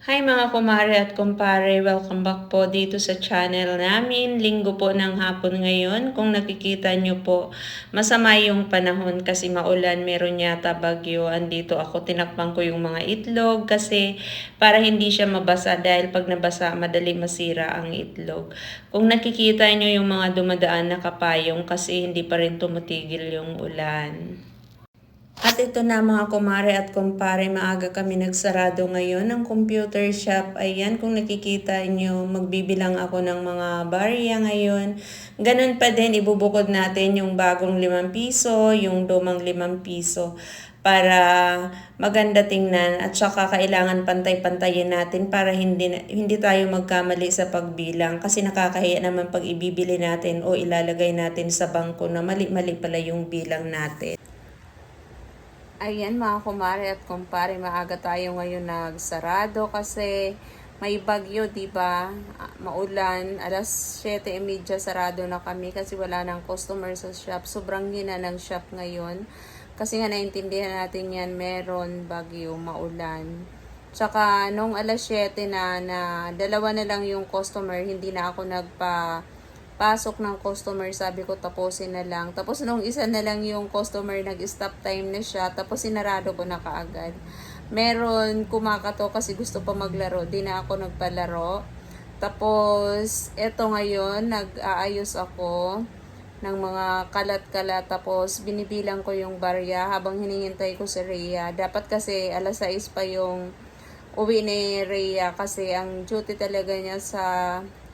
Hi mga kumare at kumpare, welcome back po dito sa channel namin. Linggo po ng hapon ngayon. Kung nakikita nyo po, masama yung panahon kasi maulan, meron yata bagyo. Andito ako, tinakpan ko yung mga itlog kasi para hindi siya mabasa dahil pag nabasa, madali masira ang itlog. Kung nakikita nyo yung mga dumadaan na kapayong kasi hindi pa rin tumutigil yung ulan. At ito na mga kumare at kumpare, maaga kami nagsarado ngayon ng computer shop. Ayan, kung nakikita nyo, magbibilang ako ng mga barya ngayon. Ganun pa din, ibubukod natin yung bagong 5 piso, yung lumang 5 piso para maganda tingnan at saka kailangan pantay-pantayin natin para hindi hindi tayo magkamali sa pagbilang kasi nakakahiya naman pag ibibili natin o ilalagay natin sa bangko na mali-mali pala yung bilang natin. Ayan mga kumare at kumpare, maaga tayo ngayon nagsarado kasi may bagyo, di ba? Ah, Maulan, alas 7.30 sarado na kami kasi wala nang customer sa shop. Sobrang hina ng shop ngayon. Kasi nga naintindihan natin yan, meron bagyo, maulan. Tsaka nung alas 7 na, na dalawa na lang yung customer, hindi na ako nagpa pasok ng customer, sabi ko tapusin na lang. Tapos nung isa na lang yung customer, nag-stop time na siya, tapos sinarado ko na kaagad. Meron kumakato kasi gusto pa maglaro, di na ako nagpalaro. Tapos, eto ngayon, nag-aayos ako ng mga kalat-kalat tapos binibilang ko yung barya habang hinihintay ko si Rhea. Dapat kasi alas 6 pa yung uwi ni Rhea kasi ang duty talaga niya sa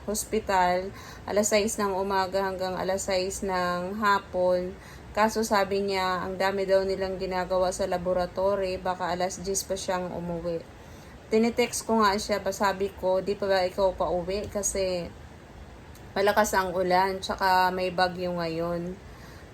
hospital alas 6 ng umaga hanggang alas 6 ng hapon. Kaso sabi niya, ang dami daw nilang ginagawa sa laboratory, baka alas 10 pa siyang umuwi. Tinitext ko nga siya, sabi ko, di pa ba ikaw pa uwi? Kasi malakas ang ulan, tsaka may bagyo ngayon.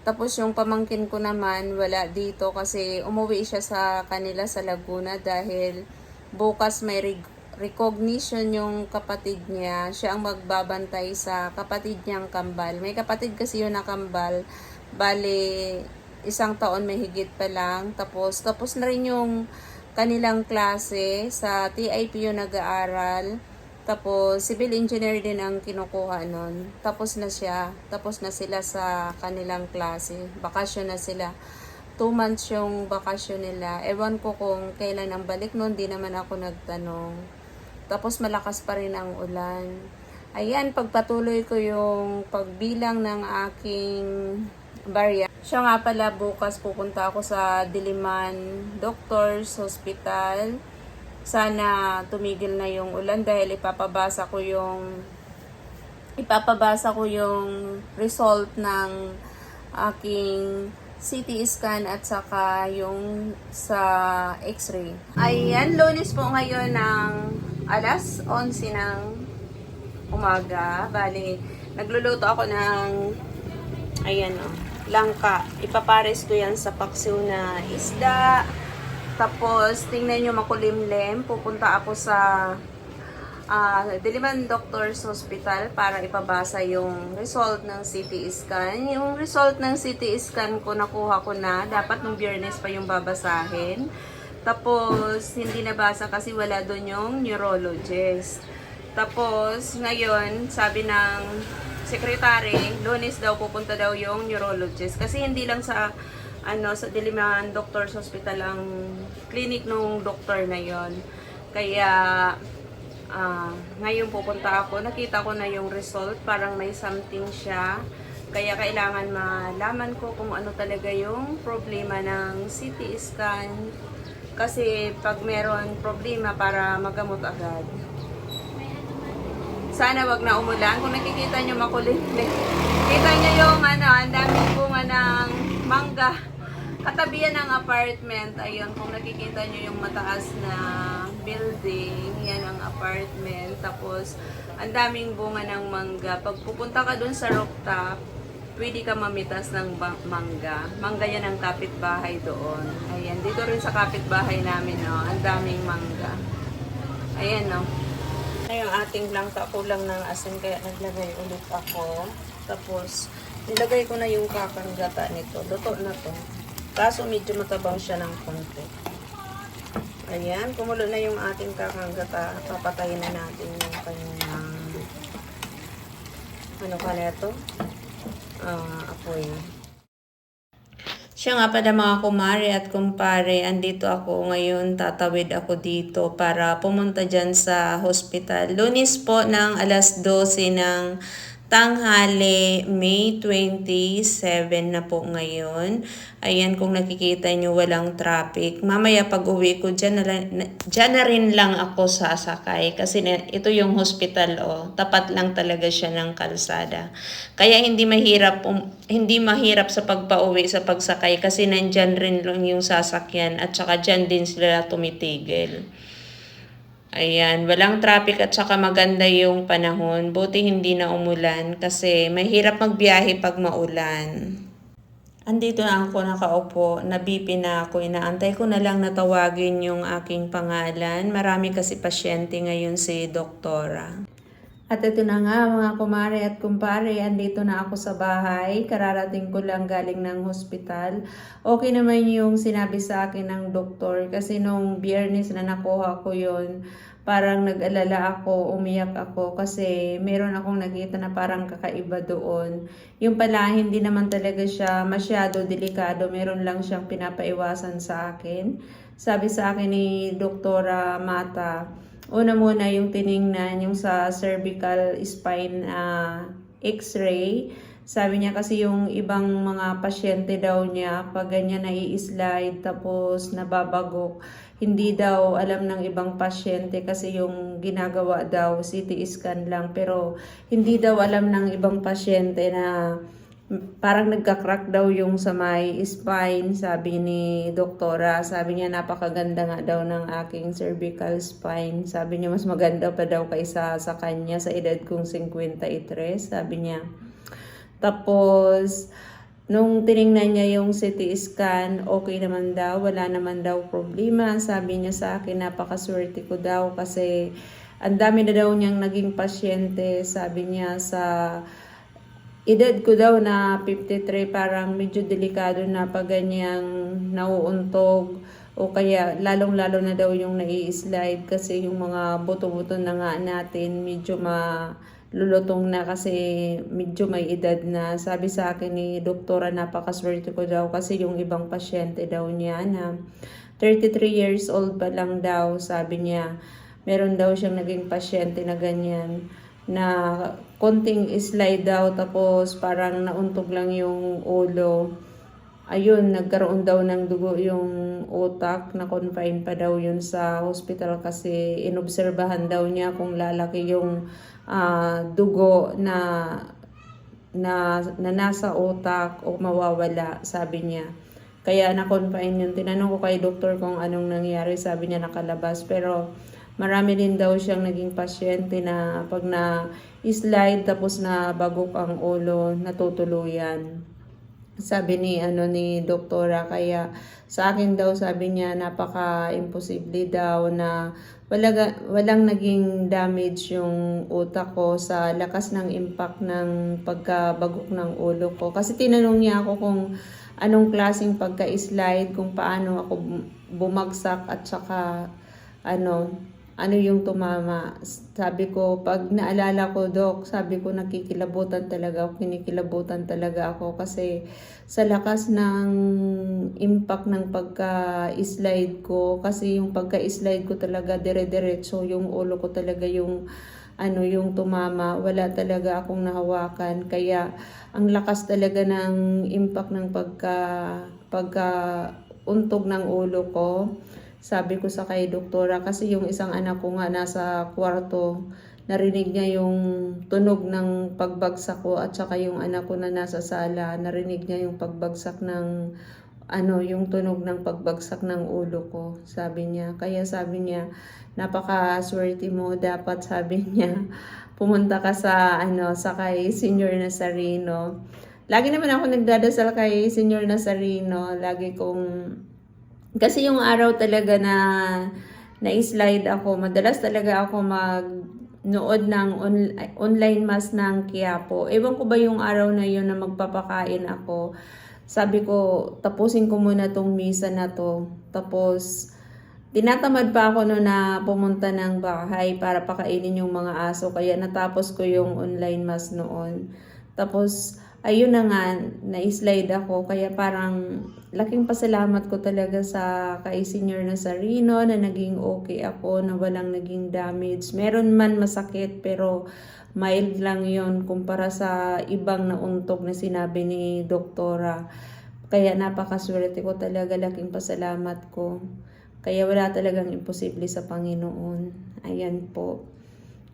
Tapos yung pamangkin ko naman, wala dito kasi umuwi siya sa kanila sa Laguna dahil bukas may reg- recognition yung kapatid niya. Siya ang magbabantay sa kapatid niyang kambal. May kapatid kasi yun na kambal. Bale, isang taon may higit pa lang. Tapos, tapos na rin yung kanilang klase sa TIP yung nag-aaral. Tapos, civil engineer din ang kinukuha nun. Tapos na siya. Tapos na sila sa kanilang klase. Bakasyon na sila. Two months yung bakasyon nila. Ewan ko kung kailan ang balik nun. Di naman ako nagtanong. Tapos malakas pa rin ang ulan. Ayan, pagpatuloy ko yung pagbilang ng aking barya. Siya nga pala bukas pupunta ako sa Diliman Doctors Hospital. Sana tumigil na yung ulan dahil ipapabasa ko yung ipapabasa ko yung result ng aking CT scan at saka yung sa x-ray. Ayan, lunes po ngayon ng alas 11 ng umaga. Bali, nagluluto ako ng ayan o, langka. Ipapares ko yan sa paksiw na isda. Tapos, tingnan nyo makulimlim. Pupunta ako sa ah Diliman Doctors Hospital para ipabasa yung result ng CT scan. Yung result ng CT scan ko nakuha ko na. Dapat nung biyernes pa yung babasahin. Tapos, hindi nabasa kasi wala doon yung neurologist. Tapos, ngayon, sabi ng secretary, lunes daw pupunta daw yung neurologist. Kasi hindi lang sa ano sa Diliman Doctors Hospital ang clinic nung doktor na yon. Kaya ah, ngayon pupunta ako, nakita ko na yung result, parang may something siya. Kaya kailangan malaman ko kung ano talaga yung problema ng CT scan. Kasi pag meron problema para magamot agad. Sana wag na umulan. Kung nakikita nyo makulit. Kita nyo yung ano, ang daming bunga ng mangga. Katabihan ng apartment. Ayun, kung nakikita nyo yung mataas na building, yan ang apartment. Tapos, ang daming bunga ng mangga. Pag pupunta ka dun sa rooftop, pwede ka mamitas ng mangga. Mangga yan ang kapitbahay doon. Ayan, dito rin sa kapitbahay namin, no, ang daming mangga. Ayan, no. Na yung ating langka kulang ng asin kaya naglagay ulit ako. Tapos, nilagay ko na yung kakang gata nito. Luto na to. Kaso medyo matabang siya ng konti. Ayan, kumulo na yung ating kakangata. Papatayin na natin yung kanyang ano ka neto? Ah, apoy. Siya nga pala mga kumare at kumpare, andito ako ngayon, tatawid ako dito para pumunta dyan sa hospital. Lunis po ng alas 12 ng tanghali, May 27 na po ngayon. Ayan, kung nakikita nyo, walang traffic. Mamaya pag uwi ko, dyan na, dyan na rin lang ako sasakay. Kasi ito yung hospital, oh. Tapat lang talaga siya ng kalsada. Kaya hindi mahirap, um, hindi mahirap sa pagpauwi sa pagsakay kasi nandyan rin lang yung sasakyan at saka dyan din sila tumitigil. Ayan, walang traffic at saka maganda yung panahon. Buti hindi na umulan kasi mahirap magbiyahe pag maulan. Andito na ako nakaupo, nabipi na ako, inaantay ko na lang natawagin yung aking pangalan. Marami kasi pasyente ngayon si doktora. At ito na nga mga kumare at kumpare, andito na ako sa bahay. Kararating ko lang galing ng hospital. Okay naman yung sinabi sa akin ng doktor kasi nung biyernes na nakuha ko yun, parang nag-alala ako, umiyak ako kasi meron akong nakita na parang kakaiba doon. Yung pala, hindi naman talaga siya masyado delikado. Meron lang siyang pinapaiwasan sa akin. Sabi sa akin ni Doktora Mata, Una muna yung tiningnan, yung sa cervical spine uh, x-ray. Sabi niya kasi yung ibang mga pasyente daw niya, pag ganyan na i-slide tapos nababagok, hindi daw alam ng ibang pasyente kasi yung ginagawa daw CT scan lang. Pero hindi daw alam ng ibang pasyente na parang nagka-crack daw yung sa may spine, sabi ni doktora. Sabi niya napakaganda nga daw ng aking cervical spine. Sabi niya mas maganda pa daw kaysa sa kanya sa edad kong 53, sabi niya. Tapos, nung tiningnan niya yung CT scan, okay naman daw, wala naman daw problema. Sabi niya sa akin, napakaswerte ko daw kasi ang dami na daw niyang naging pasyente, sabi niya sa edad ko daw na 53 parang medyo delikado na pag ganyang nauuntog o kaya lalong-lalo na daw yung nai-slide kasi yung mga buto-buto na nga natin medyo malulutong na kasi medyo may edad na. Sabi sa akin ni doktora napakaswerte ko daw kasi yung ibang pasyente daw niya na 33 years old pa lang daw sabi niya meron daw siyang naging pasyente na ganyan na konting slide daw tapos parang nauntog lang yung ulo. Ayun, nagkaroon daw ng dugo yung utak na confine pa daw yun sa hospital kasi inobserbahan daw niya kung lalaki yung uh, dugo na, na, na nasa utak o mawawala, sabi niya. Kaya na-confine yun. Tinanong ko kay doktor kung anong nangyari, sabi niya nakalabas. Pero Marami din daw siyang naging pasyente na pag na slide tapos na bagok ang ulo, natutuluyan. Sabi ni ano ni doktora kaya sa akin daw sabi niya napaka-imposible daw na wala, walang naging damage yung utak ko sa lakas ng impact ng pagkabagok ng ulo ko. Kasi tinanong niya ako kung anong klaseng pagka-slide, kung paano ako bumagsak at saka ano, ano yung tumama. Sabi ko, pag naalala ko, Dok, sabi ko nakikilabutan talaga ako, kinikilabutan talaga ako kasi sa lakas ng impact ng pagka-slide ko, kasi yung pagka-slide ko talaga dire-diretso, yung ulo ko talaga yung ano yung tumama, wala talaga akong nahawakan. Kaya ang lakas talaga ng impact ng pagka pagka untog ng ulo ko sabi ko sa kay doktora kasi yung isang anak ko nga nasa kwarto narinig niya yung tunog ng pagbagsak ko at saka yung anak ko na nasa sala narinig niya yung pagbagsak ng ano yung tunog ng pagbagsak ng ulo ko sabi niya. Kaya sabi niya napaka-swerte mo dapat sabi niya pumunta ka sa ano sa kay Senior Nazareno. Lagi naman ako nagdadasal kay Senior Nazareno lagi kong kasi yung araw talaga na na-slide ako, madalas talaga ako mag nood ng on, online mass ng Quiapo. Ewan ko ba yung araw na yun na magpapakain ako. Sabi ko, tapusin ko muna tong misa na to. Tapos, tinatamad pa ako no na pumunta ng bahay para pakainin yung mga aso kaya natapos ko yung online mass noon. Tapos ayun na nga na-slide ako kaya parang laking pasalamat ko talaga sa kay Senior na Sarino na naging okay ako na walang naging damage. Meron man masakit pero mild lang yon kumpara sa ibang nauntog na sinabi ni doktora. Kaya napakaswerte ko talaga, laking pasalamat ko. Kaya wala talagang imposible sa Panginoon. Ayan po.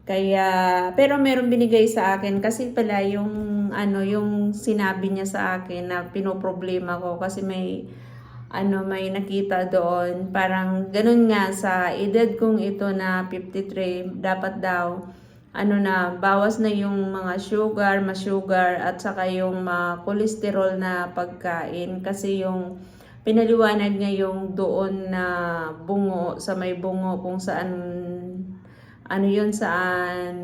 Kaya, pero meron binigay sa akin kasi pala yung, ano, yung sinabi niya sa akin na pinoproblema ko kasi may, ano, may nakita doon. Parang ganun nga sa edad kong ito na 53, dapat daw, ano na, bawas na yung mga sugar, ma-sugar, at saka yung ma-cholesterol na pagkain. Kasi yung pinaliwanag niya yung doon na bungo, sa may bungo kung saan, ano yun, saan,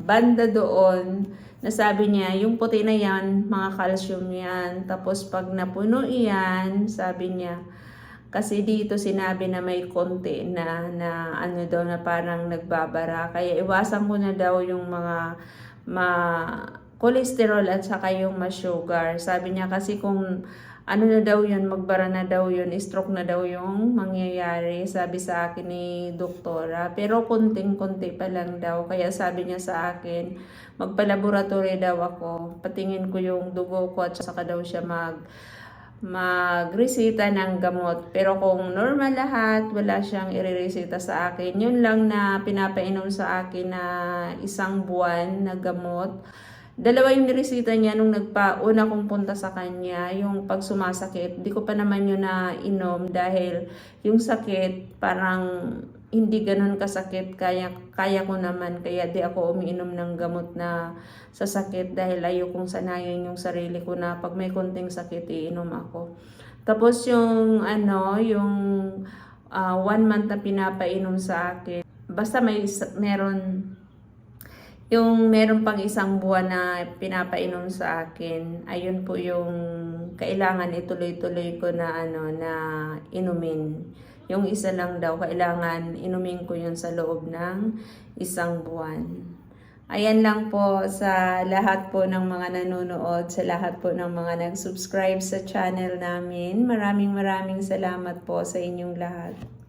banda doon, nasabi niya, yung puti na yan, mga calcium yan. Tapos pag napuno yan, sabi niya, kasi dito sinabi na may konti na, na ano daw na parang nagbabara. Kaya iwasan ko na daw yung mga ma cholesterol at saka yung ma-sugar. Sabi niya kasi kung ano na daw yun, magbara na daw yun, stroke na daw yung mangyayari, sabi sa akin ni doktora. Pero konting-konti pa lang daw, kaya sabi niya sa akin, magpa-laboratory daw ako, patingin ko yung dugo ko at saka daw siya mag magresita ng gamot. Pero kung normal lahat, wala siyang ireresita sa akin. Yun lang na pinapainom sa akin na isang buwan na gamot. Dalawa yung niresita niya nung nagpauna kong punta sa kanya, yung pag sumasakit. Ko pa naman yun na inom dahil yung sakit parang hindi ganun kasakit. Kaya, kaya ko naman. Kaya di ako umiinom ng gamot na sa sakit dahil ayokong sanayin yung sarili ko na pag may konting sakit, iinom ako. Tapos yung ano, yung ah, one month na pinapainom sa akin. Basta may meron yung meron pang isang buwan na pinapainom sa akin, ayun po yung kailangan ituloy-tuloy ko na ano na inumin. Yung isa lang daw, kailangan inumin ko yun sa loob ng isang buwan. Ayan lang po sa lahat po ng mga nanonood, sa lahat po ng mga nag-subscribe sa channel namin. Maraming maraming salamat po sa inyong lahat.